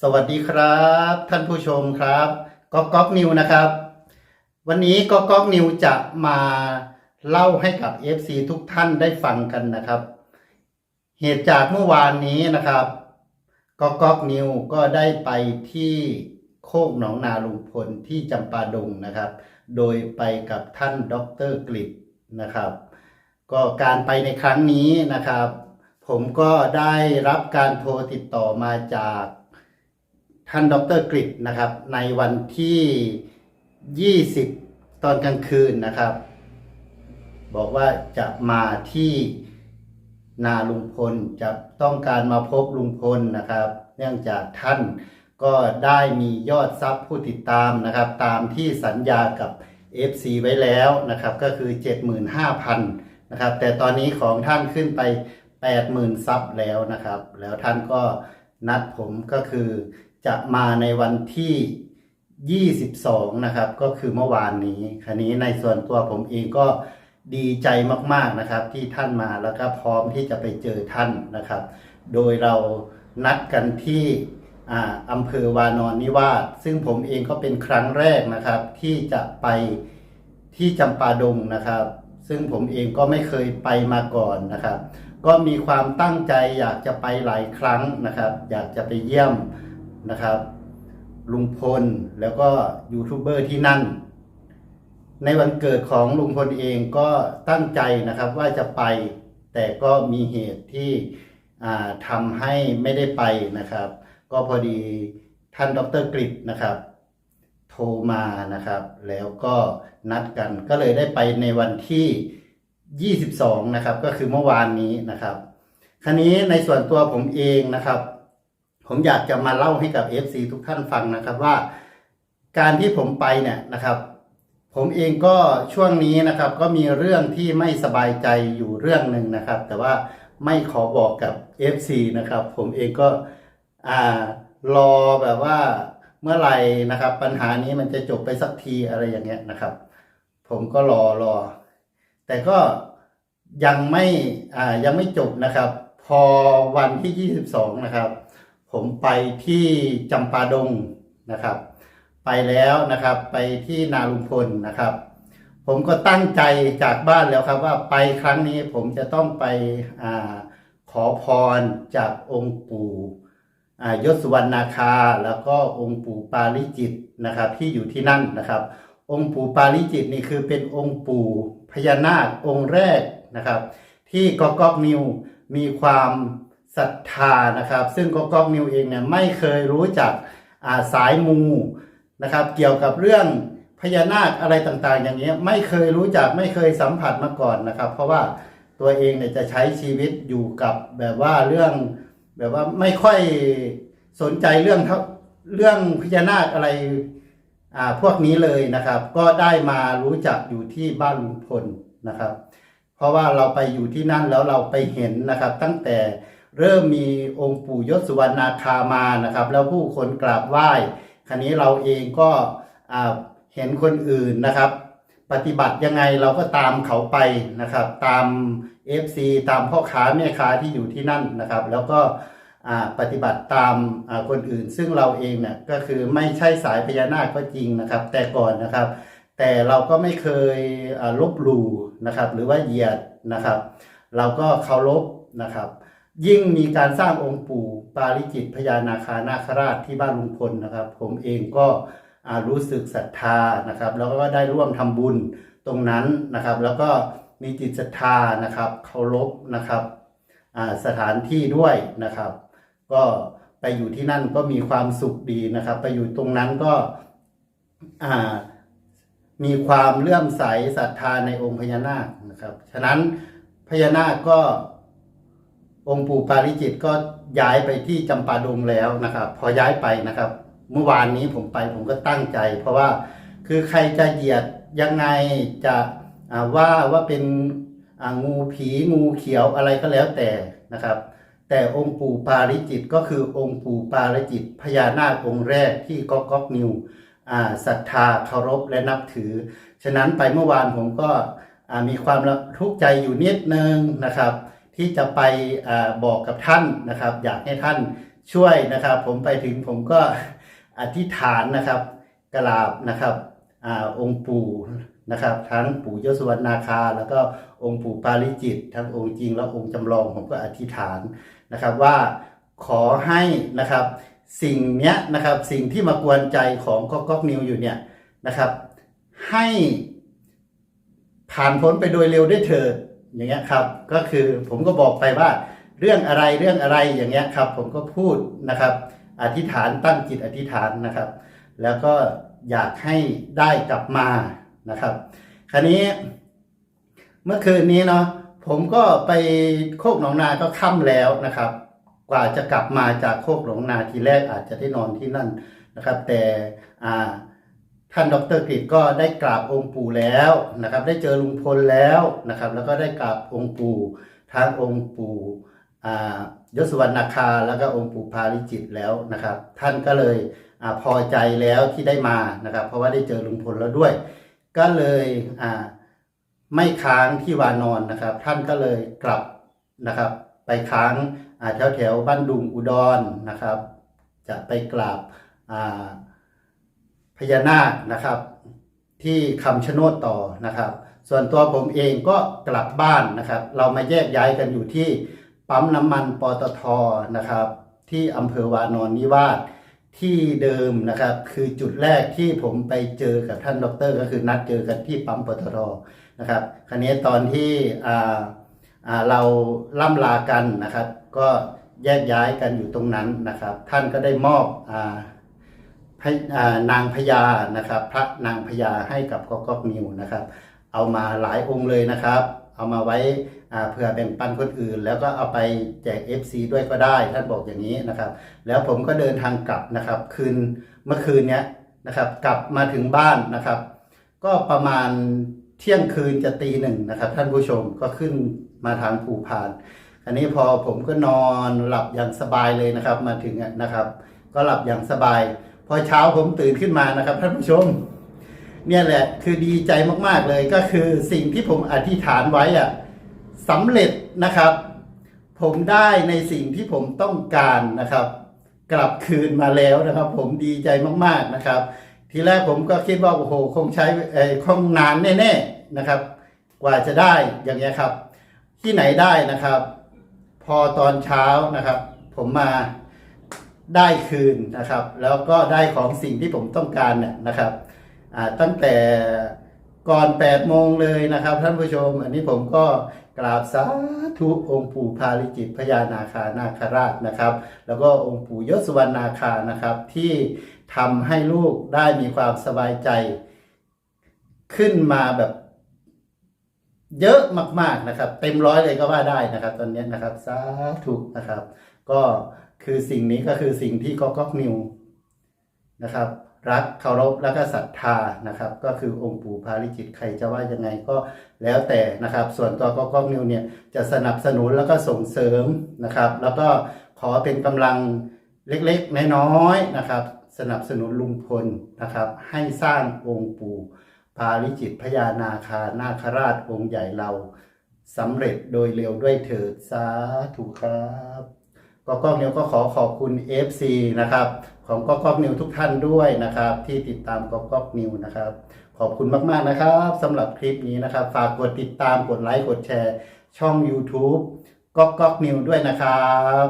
สวัสดีครับ ท่านผู้ชมครับก๊อกก๊อกนิวนะครับ วันนี้ก๊อกก๊อกนิวจะมาเล่าให้กับ FC ทุกท่านได้ฟังกันนะครับ เหตุจากเมื่อวานนี้นะครับก๊อกก๊อกนิวก็ได้ไปที่โคกหนองนาลุงพลที่จำปาดงนะครับ โดยไปกับท่านดรกฤษนะครับ ก็การไปในครั้งนี้นะครับ ผมก็ได้รับการโทรติดต่อมาจาก ท่านดรกฤษนะครับ ในวันที่ 20 ตอนกลางคืนนะครับ บอกว่าจะมาที่นาลุงพลจะต้องการมาพบลุงพลนะครับ เนื่องจากท่านก็ได้มียอดซับผู้ติดตามนะครับ ตามที่สัญญากับ FC ไว้แล้วนะครับ ก็คือ 75,000นะครับ แต่ตอนนี้ของท่านขึ้นไป 80,000ซับแล้วนะครับ แล้วท่านก็นัดผมก็คือ จะมาในวันที่ 22 นะครับ ก็คือเมื่อวานนี้คราวนี้ในส่วนตัวผมเองก็ดีใจมากๆนะครับ ที่ท่านมาแล้วก็พร้อมที่จะไปเจอท่านนะครับ โดยเรานัดกันที่อำเภอวานอนนิวาสซึ่งผมเองก็เป็นครั้งแรกนะครับ ที่จะไปที่จำปาดงนะครับ ซึ่งผมเองก็ไม่เคยไปมาก่อนนะครับ ก็มีความตั้งใจอยากจะไปหลายครั้งนะครับ อยากจะไปเยี่ยม นะครับลุงพลแล้วก็ยูทูบเบอร์ที่นั่น ในวันเกิดของลุงพลเองก็ตั้งใจนะครับว่าจะไป แต่ก็มีเหตุที่ทำให้ไม่ได้ไปนะครับ ก็พอดีท่านดรกฤษนะครับ โทรมานะครับ แล้วก็นัดกันก็เลยได้ไปในวันที่ 22 นะครับ ก็คือเมื่อวานนี้นะครับ ครนี้ในส่วนตัวผมเองนะครับ ผมอยากจะมาเล่าให้กับ FC ทุกท่านฟังนะครับว่า การที่ผมไปเนี่ยนะครับ ผมเองก็ช่วงนี้นะครับ ก็มีเรื่องที่ไม่สบายใจอยู่เรื่องหนึ่งนะครับ แต่ว่าไม่ขอบอกกับ FC นะครับ ผมเองก็อ่ารอแบบว่าเมื่อไหร่นะครับ ปัญหานี้มันจะจบไปสักทีอะไรอย่างเงี้ยนะครับ ผมก็รอรอ แต่ก็ยังไม่อ่ายังไม่จบนะครับ พอวันที่ 22 นะครับ ผมไปที่จำปาดงนะครับ ไปแล้วนะครับไปที่นาลุงพลนะครับ ผมก็ตั้งใจจากบ้านแล้วครับว่าไปครั้งนี้ผมจะต้องไปอขอพรจากองค์ปู่ยศสุวรรณาคา แล้วก็องค์ปู่ปาริจิตนะครับ ที่อยู่ที่นั่นนะครับ องค์ปู่ปาริจิตนี่คือเป็นองค์ปู่พญานาคองค์แรกนะครับ ที่กอกอกนิวมีความ ศรัทธานะครับ ซึ่งกอกอกนิวเองเนี่ยไม่เคยรู้จักาสายมูนะครับ เกี่ยวกับเรื่องพญานาคอะไรต่างๆ อย่างเงี้ยไม่เคยรู้จักไม่เคยสัมผัสมาก่อนนะครับ เพราะว่าตัวเองเนี่ยจะใช้ชีวิตอยู่กับแบบว่าเรื่องแบบว่าไม่ค่อยสนใจเรื่องเท่าเรื่องพญานาคอะไรอ่าพวกนี้เลยนะครับ ก็ได้มารู้จักอยู่ที่บ้านลุงพลนะครับ เพราะว่าเราไปอยู่ที่นั่นแล้วเราไปเห็นนะครับ ตั้งแต่ เริ่มมีองค์ปู่ยศสุวรรณาคามานะครับ แล้วผู้คนกราบไหว้คราวนี้เราเองก็เห็นคนอื่นนะครับ ปฏิบัติยังไงเราก็ตามเขาไปนะครับ ตาม FC ตามพ่อค้าแม่ค้าที่อยู่ที่นั่นนะครับ แล้วก็ปฏิบัติตามคนอื่น ซึ่งเราเองเนี่ยก็คือไม่ใช่สายพญานาคก็จริงนะครับ แต่ก่อนนะครับ แต่เราก็ไม่เคยลบหลู่นะครับ หรือว่าเหยียดนะครับ เราก็เคารพนะครับ ยิ่งมีการสร้างองค์ปู่ปาริจิตพญานาคานาคราชที่บ้านลุงพลนะครับ ผมเองก็รู้สึกศรัทธานะครับ แล้วก็ได้ร่วมทำบุญตรงนั้นนะครับ แล้วก็มีจิตศรัทธานะครับเคารพนะครับสถานที่ด้วยนะครับ ก็ไปอยู่ที่นั่นก็มีความสุขดีนะครับ ไปอยู่ตรงนั้นก็มีความเลื่อมใสศรัทธาในองค์พญานาคนะครับ ฉะนั้นพญานาคก็ องค์ปู่ปาริจิตก็ย้ายไปที่จำปาดงแล้วนะครับ พอย้ายไปนะครับ เมื่อวานนี้ผมไปผมก็ตั้งใจ เพราะว่าคือใครจะเหยียดยังไงจะว่าว่าเป็นงูผีงูเขียวอะไรก็แล้วแต่นะครับ แต่องค์ปู่ปาริจิตก็คือองค์ปู่ปาริจิตพญานาคองค์แรกที่ก๊อกก๊อกนิวศรัทธาเคารพและนับถือ ฉะนั้นไปเมื่อวานผมก็มีความทุกข์ใจอยู่นิดนึงนะครับ ที่จะไปอบอกกับท่านนะครับ อยากให้ท่านช่วยนะครับ ผมไปถึงผมก็อธิษฐานนะครับกราบนะครับอองค์ปู่นะครับ ทั้งปู่ยศวรรณนาคา แล้วก็องค์ปู่ปาริจิต ทั้งองค์จริงและองค์จำลอง ผมก็อธิษฐานนะครับว่าขอให้นะครับสิ่งเนี้ยนะครับสิ่งที่มากวนใจของก๊อกก๊อกนิวอยู่เนี่ยนะครับ ให้ผ่านพ้นไปโดยเร็วด้วยเถิด อย่างเงี้ยครับ ก็คือผมก็บอกไปว่าเรื่องอะไรเรื่องอะไรอย่างเงี้ยครับ ผมก็พูดนะครับ อธิษฐานตั้งจิตอธิษฐานนะครับ แล้วก็อยากให้ได้กลับมานะครับ คราวนี้ เมื่อคืนนี้เนาะผมก็ไปโคกหนองนาก็ค่ำแล้วนะครับ กว่าจะกลับมาจากโคกหนองนาทีแรกอาจจะได้นอนที่นั่นนะครับ แต่อ่า ท่านดรกฤษก็ได้กราบองค์ปู่แล้วนะครับ ได้เจอลุงพลแล้วนะครับ แล้วก็ได้กราบองค์ปู่ทั้งองค์ปู่ยศวรรณาคาแล้วก็องค์ปู่พาริจิตแล้วนะครับ ท่านก็เลยอพอใจแล้วที่ได้มานะครับ เพราะว่าได้เจอลุงพลแล้วด้วย ก็เลยไม่ค้างที่วานอนนะครับ ท่านก็เลยกลับนะครับ ไปค้างแถวแถวบ้านดุงอุดรนะครับ จะไปกราบอ่า พญานาคนะครับ ที่คำชะโนดต่อนะครับ ส่วนตัวผมเองก็กลับบ้านนะครับ เรามาแยกย้ายกันอยู่ที่ปั๊มน้ำมันปตทนะครับ ที่อำเภอวานอนนิวาสที่เดิมนะครับ คือจุดแรกที่ผมไปเจอกับท่านดร ก็คือนัดเจอกันที่ปั๊มปตทนะครับคราวนี้ตอนที่เราล่ำลากันนะครับ ก็แยกย้ายกันอยู่ตรงนั้นนะครับ ท่านก็ได้มอบอ นางพญานะครับ พระนางพญาให้กับก๊อกก๊อกนิวนะครับ เอามาหลายองค์เลยนะครับ เอามาไว้เพื่อแบ่งปันคนอื่น แล้วก็เอาไปแจก FC ด้วยก็ได้ท่านบอกอย่างนี้นะครับ แล้วผมก็เดินทางกลับนะครับ คืนเมื่อคืนเนี้ยนะครับ กลับมาถึงบ้านนะครับ ก็ประมาณเที่ยงคืนจะตีหนึ่งนะครับ ท่านผู้ชมก็ขึ้นมาทางภูพานอันนี้พอผมก็นอนหลับอย่างสบายเลยนะครับ มาถึงนะครับ ก็หลับอย่างสบาย พอเช้าผมตื่นขึ้นมานะครับท่านผู้ชม เนี่ยแหละคือดีใจมากๆเลยก็คือสิ่งที่ผมอธิษฐานไว้อะสำเร็จนะครับ ผมได้ในสิ่งที่ผมต้องการนะครับ กลับคืนมาแล้วนะครับ ผมดีใจมากๆนะครับ ทีแรกผมก็คิดว่าโอ้โหคงใช้เออคงนานแน่ๆนะครับ กว่าจะได้อย่างเงี้ยครับ ที่ไหนได้นะครับ พอตอนเช้านะครับ ผมมา ได้คืนนะครับ แล้วก็ได้ของสิ่งที่ผมต้องการเนี่ยนะครับตั้งแต่ก่อน8โมงเลยนะครับ ท่านผู้ชม อันนี้ผมก็กราบสาธุองค์ปู่พาริจิตพญานาคานาคราชนะครับ แล้วก็องค์ปู่ยศวรรณนาคานะครับ ที่ทำให้ลูกได้มีความสบายใจ ขึ้นมาแบบเยอะมาก ๆนะครับ เต็มร้อยเลยก็ว่าได้นะครับ ตอนนี้นะครับ สาธุนะครับ ก็ คือสิ่งนี้ก็คือสิ่งที่ก๊อกก๊อกนิวนะครับ รักเคารพและก็ศรัทธานะครับ ก็คือองค์ปู่พาริจิตใครจะว่ายังไงก็แล้วแต่นะครับ ส่วนตัวก๊อกก๊อกนิวเนี่ยจะสนับสนุนแล้วก็ส่งเสริมนะครับ แล้วก็ขอเป็นกำลังเล็กๆน้อยๆนะครับ สนับสนุนลุงพลนะครับ ให้สร้างองค์ปู่พาลิจิตพญานาคานาคราชองค์ใหญ่เราสำเร็จโดยเร็วด้วยเถิดสาธุครับ ก็ก้องนิวก็ขอขอบคุณ FC นะครับของก็ก้องนิวทุกท่านด้วยนะครับ ที่ติดตามก็ก้องนิวนะครับ ขอบคุณมากๆนะครับสำหรับคลิปนี้นะครับ ฝากกดติดตามกดไลค์กดแชร์ ช่อง YouTube ก็กล้อกนิวด้วยนะครับ